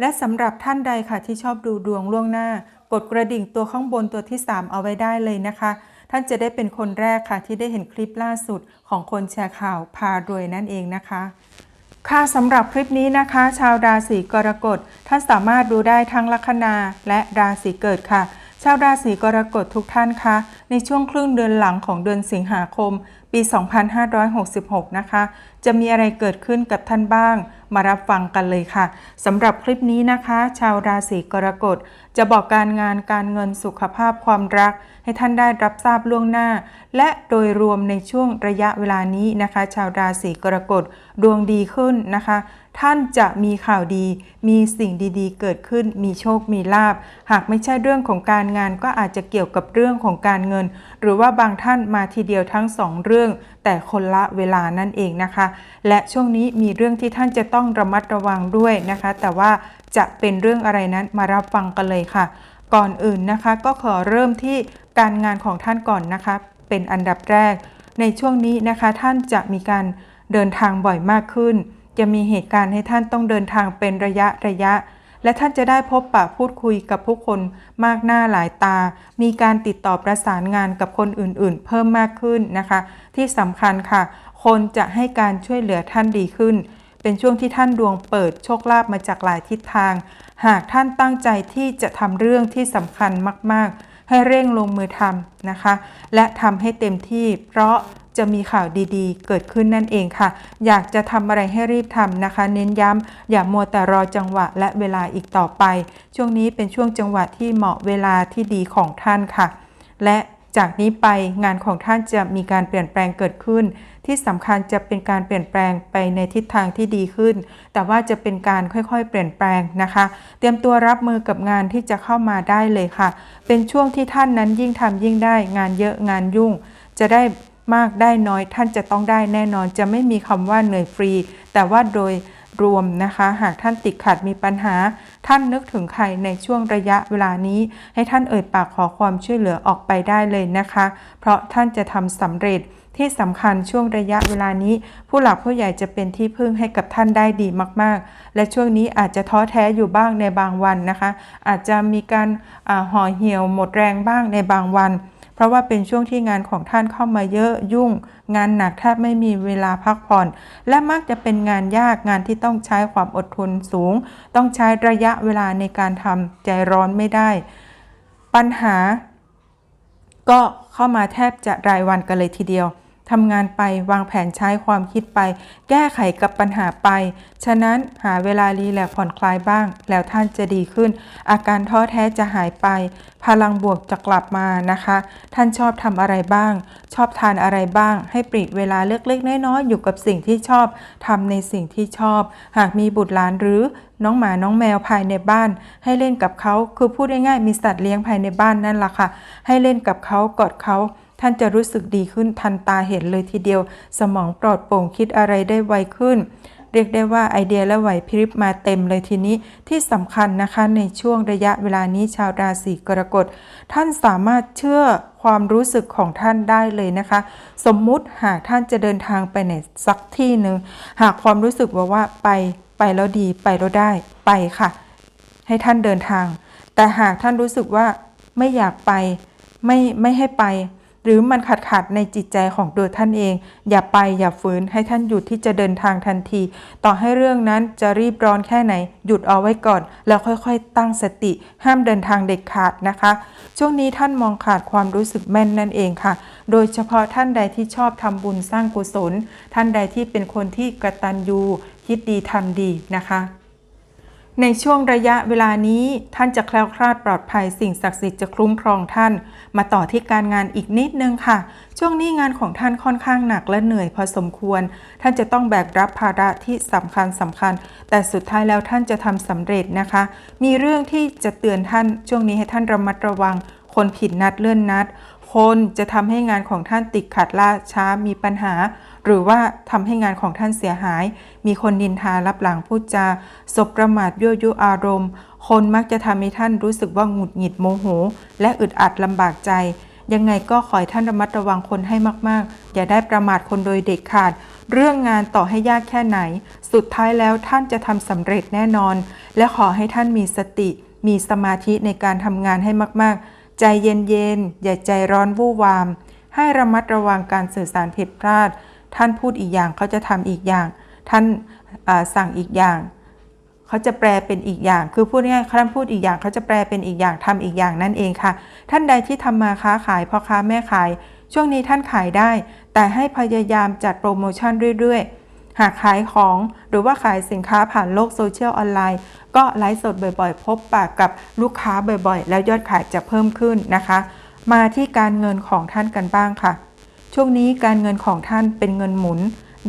และสำหรับท่านใดค่ะที่ชอบดูดวงล่วงหน้า กดกระดิ่งตัวข้างบนตัวที่ 3 เอาไว้ได้เลยนะคะ ท่านจะได้เป็นคนแรกค่ะที่ได้เห็นคลิปล่าสุดของคนแชร์ข่าวพารวยนั่นเองนะคะค่ะสำหรับคลิปนี้นะคะ ชาวราศีกรกฎท่านสามารถดูได้ทั้งลัคนาและราศีเกิดค่ะ ชาวราศีกรกฎทุกท่านคะในช่วงครึ่งเดือนหลังของเดือนสิงหาคม ปี 2566 นะคะ จะมีอะไรเกิดขึ้นกับท่านบ้าง มารับฟังกันเลยค่ะสำหรับคลิปนี้นะคะ ชาวราศีกรกฎจะบอกการงานการเงินสุขภาพความรัก ให้ท่านได้รับทราบล่วงหน้า และโดยรวมในช่วงระยะเวลานี้นะคะ ชาวราศีกรกฎดวงดีขึ้นนะคะ ท่านจะมีข่าวดี มีสิ่งดีๆ เกิดขึ้น มีโชคมีลาบ หากไม่ใช่เรื่องของการงานก็อาจจะเกี่ยวกับเรื่องของการเงิน หรือว่าบางท่านมาทีเดียวทั้งสองเรื่อง แต่คนละเวลานั่นเองนะคะ และช่วงนี้มีเรื่องที่ท่านจะต้องระมัดระวังด้วยนะคะ แต่ว่า จะเป็นเรื่องอะไรนั้นมารับฟังกันเลยค่ะ ก่อนอื่นนะคะ ก็ขอเริ่มที่การงานของท่านก่อนนะคะ เป็นอันดับแรก ในช่วงนี้นะคะท่านจะมีการเดินทางบ่อยมากขึ้น จะมีเหตุการณ์ให้ท่านต้องเดินทางเป็นระยะระยะ และท่านจะได้พบปะพูดคุยกับผู้คนมากหน้าหลายตา มีการติดต่อประสานงานกับคนอื่นๆ เพิ่มมากขึ้นนะคะ ที่สำคัญค่ะ คนจะให้การช่วยเหลือท่านดีขึ้น เป็นช่วงที่ท่านดวงเปิดโชคลาภมาจากหลายทิศทาง หากท่านตั้งใจที่จะทำเรื่องที่สำคัญมาก ๆ ให้เร่งลงมือทำนะคะ และทำให้เต็มที่ เพราะจะมีข่าวดีๆ เกิดขึ้นนั่นเองค่ะ อยากจะทำอะไรให้รีบทำนะคะ เน้นย้ำอย่ามัวแต่รอจังหวะและเวลาอีกต่อไป ช่วงนี้เป็นช่วงจังหวะที่เหมาะเวลาที่ดีของท่านค่ะ และจากนี้ไปงานของท่านจะมีการเปลี่ยนแปลงเกิดขึ้น ที่สำคัญจะเป็นการเปลี่ยนแปลงไปในทิศทางที่ดีขึ้น แต่ว่าจะเป็นการค่อยๆ เปลี่ยนแปลงนะคะ เตรียมตัวรับมือกับงานที่จะเข้ามาได้เลยค่ะ เป็นช่วงที่ท่านนั้นยิ่งทำยิ่งได้ งานเยอะงานยุ่ง จะได้มากได้น้อยท่านจะต้องได้แน่นอนจะไม่มีคำว่าเหนื่อยฟรี แต่ว่าโดยรวมนะคะ หากท่านติดขัดมีปัญหา ท่านนึกถึงใครในช่วงระยะเวลานี้ ให้ท่านเอ่ยปากขอความช่วยเหลือออกไปได้เลยนะคะ เพราะท่านจะทำสำเร็จ ที่สำคัญช่วงระยะเวลานี้ ผู้หลักผู้ใหญ่จะเป็นที่พึ่งให้กับท่านได้ดีมาก ๆ และช่วงนี้อาจจะท้อแท้อยู่บ้างในบางวันนะคะ อาจจะมีการห่อเหี่ยวหมดแรงบ้างในบางวัน เพราะว่าเป็นช่วงที่งานของท่านเข้ามาเยอะยุ่ง งานหนักแทบไม่มีเวลาพักผ่อน และมักจะเป็นงานยากงานที่ต้องใช้ความอดทนสูง ต้องใช้ระยะเวลาในการทำใจร้อนไม่ได้ ปัญหาก็เข้ามาแทบจะรายวันกันเลยทีเดียว ทำงานไปวางแผนใช้ความคิดไป แก้ไขกับปัญหาไป ฉะนั้นหาเวลารีแลกผ่อนคลายบ้าง แล้วท่านจะดีขึ้น อาการท้อแท้จะหายไป พลังบวกจะกลับมานะคะ ท่านชอบทำอะไรบ้าง ชอบทานอะไรบ้าง ให้ปลีกเวลาเล็กๆน้อยๆอยู่กับสิ่งที่ชอบทำในสิ่งที่ชอบ หากมีบุตรหลานหรือน้องหมาน้องแมวภายในบ้าน ให้เล่นกับเขาคือพูดง่ายๆมีสัตว์เลี้ยงภายในบ้านนั่นแหละค่ะ ให้เล่นกับเขากอดเขา ท่านจะรู้สึกดีขึ้นทันตาเห็นเลยทีเดียว สมองปลอดโปร่งคิดอะไรได้ไวขึ้น เรียกได้ว่าไอเดียและไหวพริบมาเต็มเลยทีนี้ที่สำคัญนะคะในช่วงระยะเวลานี้ชาวราศีกรกฎ ท่านสามารถเชื่อความรู้สึกของท่านได้เลยนะคะ สมมุติหากท่านจะเดินทางไปไหนสักที่หนึ่งหากความรู้สึกว่าว่าไปไปแล้วดีไปแล้วได้ไปค่ะ ให้ท่านเดินทาง แต่หากท่านรู้สึกว่าไม่อยากไปไม่ไม่ให้ไป หรือมันขัดขัดในจิตใจของตัวท่านเอง อย่าไปอย่าฝืนให้ท่านหยุดที่จะเดินทางทันที ต่อให้เรื่องนั้นจะรีบร้อนแค่ไหน หยุดเอาไว้ก่อน แล้วค่อยๆ ตั้งสติ ห้ามเดินทางเด็ดขาดนะคะ ช่วงนี้ท่านมองขาดความรู้สึกแม่นนั่นเองค่ะ โดยเฉพาะท่านใดที่ชอบทำบุญสร้างกุศล ท่านใดที่เป็นคนที่กระตัญญูคิดดีทำดีนะคะ ในช่วงระยะเวลานี้ท่านจะแคล้วคลาดปลอดภัยสิ่งศักดิ์สิทธิ์จะคุ้มครองท่าน มาต่อที่การงานอีกนิดนึงค่ะ ช่วงนี้งานของท่านค่อนข้างหนักและเหนื่อยพอสมควร ท่านจะต้องแบกรับภาระที่สำคัญสำคัญ แต่สุดท้ายแล้วท่านจะทำสำเร็จนะคะ มีเรื่องที่จะเตือนท่านช่วงนี้ให้ท่านระมัดระวังคนผิดนัดเลื่อนนัด คนจะทำให้งานของท่านติดขัดล่าช้ามีปัญหา หรือว่าทำให้งานของท่านเสียหาย มีคนดินทารับหลังพูดจาสบประมาทยั่วยุอารมณ์ คนมักจะทำให้ท่านรู้สึกว่าหงุดหงิดโมโห และอึดอัดลำบากใจ ยังไงก็ขอให้ท่านระมัดระวังคนให้มากๆ อย่าได้ประมาทคนโดยเด็ดขาด เรื่องงานต่อให้ยากแค่ไหน สุดท้ายแล้วท่านจะทำสำเร็จแน่นอน และขอให้ท่านมีสติ มีสมาธิในการทำงานให้มากๆ ใจเย็นๆ อย่าใจร้อนวู่วาม ให้ระมัดระวังการสื่อสารผิดพลาด ท่านพูดอีกอย่างเขาจะทำอีกอย่าง ท่านสั่งอีกอย่าง เขาจะแปลเป็นอีกอย่าง คือพูดง่ายๆท่านพูดอีกอย่าง เขาจะแปลเป็นอีกอย่างทำอีกอย่างนั่นเองค่ะ ท่านใดที่ทำมาค้าขายพ่อค้าแม่ขาย ช่วงนี้ท่านขายได้ แต่ให้พยายามจัดโปรโมชั่นเรื่อยๆ หากขายของหรือว่าขายสินค้าผ่านโลกโซเชียลออนไลน์ ก็ไลฟ์สดบ่อยๆ พบปากกับลูกค้าบ่อยๆ แล้วยอดขายจะเพิ่มขึ้นนะคะ มาที่การเงินของท่านกันบ้างค่ะ ช่วงนี้การเงินของท่านเป็นเงินหมุน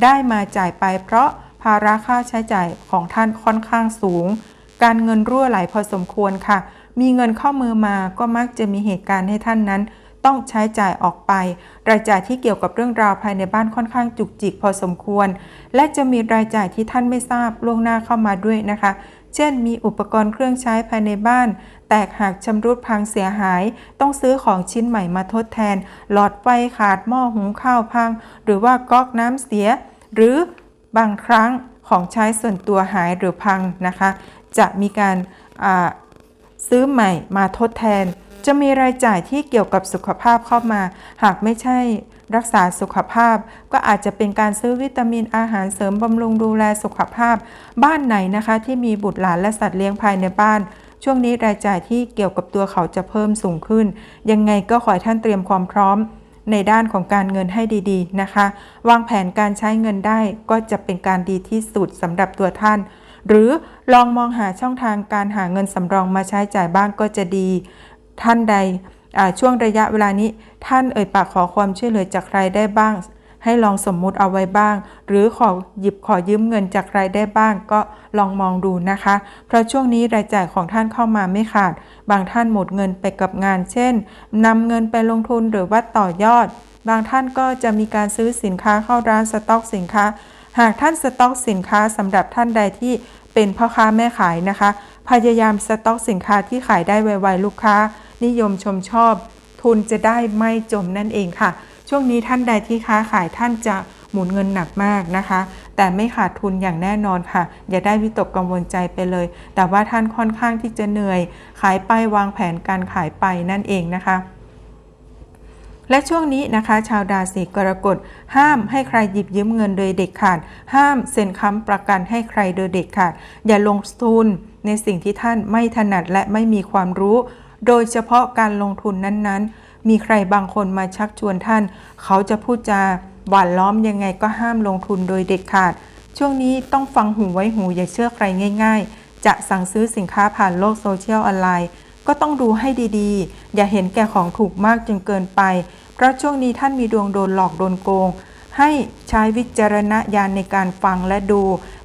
ได้มาจ่ายไปเพราะภาระค่าใช้จ่ายของท่านค่อนข้างสูง การเงินรั่วไหลพอสมควรค่ะ มีเงินเข้ามือมาก็มักจะมีเหตุการณ์ให้ท่านนั้น ต้องใช้จ่ายออกไป รายจ่ายที่เกี่ยวกับเรื่องราวภายในบ้านค่อนข้างจุกจิกพอสมควร และจะมีรายจ่ายที่ท่านไม่ทราบล่วงหน้าเข้ามาด้วยนะคะ เช่น มีอุปกรณ์เครื่องใช้ภายในบ้าน แตกหักชำรุดพังเสียหาย ต้องซื้อของชิ้นใหม่มาทดแทน หลอดไฟขาดหม้อหุงข้าวพัง หรือว่าก๊อกน้ำเสีย หรือบางครั้งของใช้ส่วนตัวหายหรือพังนะคะ จะมีการซื้อใหม่มาทดแทน จะมีรายจ่ายที่เกี่ยวกับสุขภาพเข้ามา หากไม่ใช่รักษาสุขภาพ ก็อาจจะเป็นการซื้อวิตามินอาหารเสริมบำรุงดูแลสุขภาพ บ้านไหนนะคะที่มีบุตรหลานและสัตว์เลี้ยงภายในบ้าน ช่วงนี้รายจ่ายที่เกี่ยวกับตัวเขาจะเพิ่มสูงขึ้น ยังไงก็ขอให้ท่านเตรียมความพร้อมในด้านของการเงินให้ดีๆนะคะ วางแผนการใช้เงินได้ก็จะเป็นการดีที่สุดสำหรับตัวท่าน หรือลองมองหาช่องทางการหาเงินสำรองมาใช้จ่ายบ้างก็จะดี ท่านใดช่วงระยะเวลานี้ท่านเอ่ยปากขอความช่วยเหลือจากใครได้บ้าง ให้ลองสมมุติเอาไว้บ้าง หรือขอหยิบขอยืมเงินจากใครได้บ้าง ก็ลองมองดูนะคะ เพราะช่วงนี้รายจ่ายของท่านเข้ามาไม่ขาด บางท่านหมดเงินไปกับงาน เช่นนำเงินไปลงทุนหรือว่าต่อยอด บางท่านก็จะมีการซื้อสินค้าเข้าร้านสต็อกสินค้า หากท่านสต็อกสินค้าสำหรับท่านใดที่เป็นพ่อค้าแม่ขายนะคะ พยายามสต็อกสินค้าที่ขายได้ไวๆลูกค้า นิยมชมชอบ ทุนจะได้ไม่จมนั่นเองค่ะ ช่วงนี้ท่านใดที่ค้าขายท่านจะหมุนเงินหนักมากนะคะ แต่ไม่ขาดทุนอย่างแน่นอนค่ะ อย่าได้วิตกกังวลใจไปเลย แต่ว่าท่านค่อนข้างที่จะเหนื่อย ขายไปวางแผนการขายไปนั่นเองนะคะและช่วงนี้นะคะ ชาวราศีกรกฎห้ามให้ใครหยิบยืมเงินโดยเด็ดขาด ห้ามเซ็นค้ำประกันให้ใครโดยเด็ดขาด อย่าลงทุนในสิ่งที่ท่านไม่ถนัดและไม่มีความรู้ โดยเฉพาะการลงทุนนั้นๆ มีใครบางคนมาชักชวนท่าน เขาจะพูดจาหวานล้อมยังไงก็ห้ามลงทุนโดยเด็ดขาด ช่วงนี้ต้องฟังหูไว้หูอย่าเชื่อใครง่าย ๆ จะสั่งซื้อสินค้าผ่านโลกโซเชียลออนไลน์ ก็ต้องดูให้ดีๆ อย่าเห็นแก่ของถูกมากจนเกินไป เพราะช่วงนี้ท่านมีดวงโดนหลอกโดนโกง ให้ใช้วิจารณญาณในการฟังและดู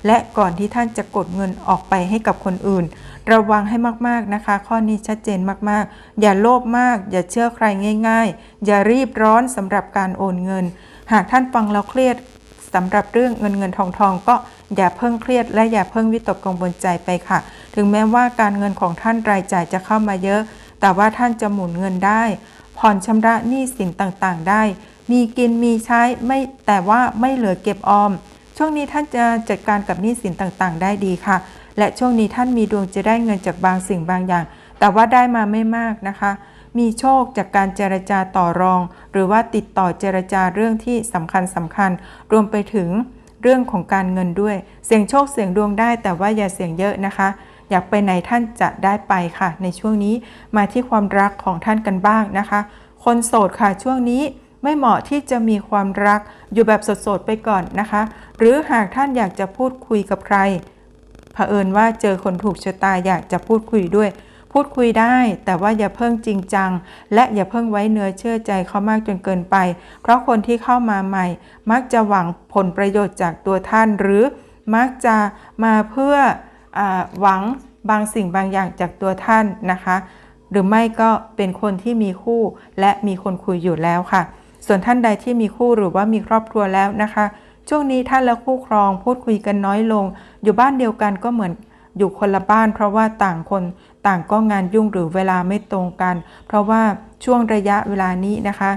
และก่อนที่ท่านจะกดเงินออกไปให้กับคนอื่น ระวังให้มากๆนะคะ ข้อนี้ชัดเจนมากๆ อย่าโลภมาก อย่าเชื่อใครง่าย ๆ อย่ารีบร้อนสำหรับการโอนเงิน หากท่านฟังแล้วเครียดสำหรับเรื่องเงินเงินทองทองก็อย่าเพิ่งเครียด และอย่าเพิ่งวิตกกังวลใจไปค่ะ ถึงแม้ว่าการเงินของท่านรายจ่ายจะเข้ามาเยอะ แต่ว่าท่านจะหมุนเงินได้ ผ่อนชำระหนี้สินต่างๆ ได้ มีกินมีใช้ไม่แต่ว่าไม่เหลือเก็บออม ช่วงนี้ท่านจะจัดการกับหนี้สินต่างๆ ได้ดีค่ะ และช่วงนี้ท่านมีดวงจะได้เงินจากบางสิ่งบางอย่าง แต่ว่าได้มาไม่มากนะคะ มีโชคจากการเจรจาต่อรอง หรือว่าติดต่อเจรจาเรื่องที่สำคัญสำคัญ รวมไปถึงเรื่องของการเงินด้วย เสี่ยงโชคเสี่ยงดวงได้ แต่ว่าอย่าเสี่ยงเยอะนะคะ อยากไปไหนท่านจะได้ไปค่ะ ในช่วงนี้มาที่ความรักของท่านกันบ้างนะคะ คนโสดค่ะช่วงนี้ไม่เหมาะที่จะมีความรักอยู่แบบสดๆไปก่อนนะคะ หรือหากท่านอยากจะพูดคุยกับใครเผอิญว่าเจอคนถูกชะตาอยากจะพูดคุยด้วย พูดคุยได้ แต่ว่าอย่าเพิ่งจริงจัง และอย่าเพิ่งไว้เนื้อเชื่อใจเขามากจนเกินไป เพราะคนที่เข้ามาใหม่ มักจะหวังผลประโยชน์จากตัวท่าน หรือมักจะมาเพื่ออหวังบางสิ่งบางอย่างจากตัวท่านนะคะ หรือไม่ก็เป็นคนที่มีคู่และมีคนคุยอยู่แล้วค่ะ ส่วนท่านใดที่มีคู่หรือว่ามีครอบครัวแล้วนะคะ ช่วงนี้ท่านและคู่ครองพูดคุยกันน้อยลง อยู่บ้านเดียวกันก็เหมือนอยู่คนละบ้าน เพราะว่าต่างคนต่างก็งานยุ่งหรือเวลาไม่ตรงกัน เพราะว่าช่วงระยะเวลานี้นะคะ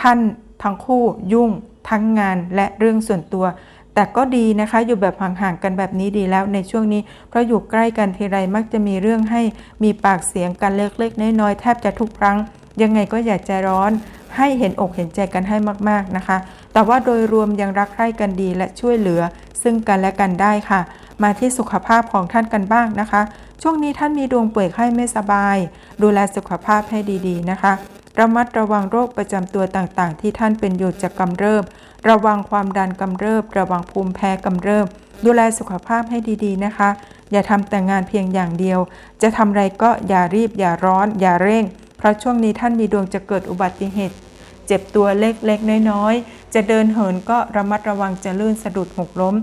ท่านทั้งคู่ยุ่งทั้งงานและเรื่องส่วนตัว แต่ก็ดีนะคะอยู่แบบห่างๆกันแบบนี้ดีแล้วในช่วงนี้ เพราะอยู่ใกล้กันทีไรมักจะมีเรื่องให้มีปากเสียงกันเล็กๆน้อยๆแทบจะทุกครั้ง ยังไงก็อย่าใจร้อน ให้เห็นอกเห็นใจกันให้มากๆนะคะ แต่ว่าโดยรวมยังรักใคร่กันดีและช่วยเหลือ ซึ่งกันและกันได้ค่ะ มาที่สุขภาพของท่านกันบ้างนะคะ ช่วงนี้ท่านมีดวงป่วยไข้ไม่สบาย ดูแลสุขภาพให้ดีๆนะคะ ระมัดระวังโรคประจำตัวต่างๆ ที่ท่านเป็นอยู่จะกำเริบ ระวังความดันกำเริบ ระวังภูมิแพ้กำเริบ ดูแลสุขภาพให้ดีๆนะคะ อย่าทำแต่งานเพียงอย่างเดียว จะทำอะไรก็อย่ารีบอย่าร้อน อย่าเร่ง เพราะช่วงนี้ท่านมีดวงจะเกิดอุบัติเหตุ เจ็บตัวเล็กๆ น้อยๆ จะเดินเหินก็ระมัดระวังจะลื่นสะดุดหกล้ม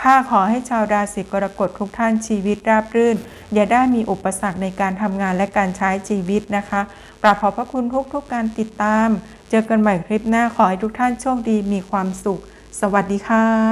ข้าขอให้ชาวราศีกรกฎทุกท่านชีวิตราบรื่น อย่าได้มีอุปสรรคในการทำงานและการใช้ชีวิตนะคะกราบขอบพระคุณทุกๆการติดตาม เจอกันใหม่คลิปหน้าขอให้ทุกท่านโชคดีมีความสุข สวัสดีค่ะ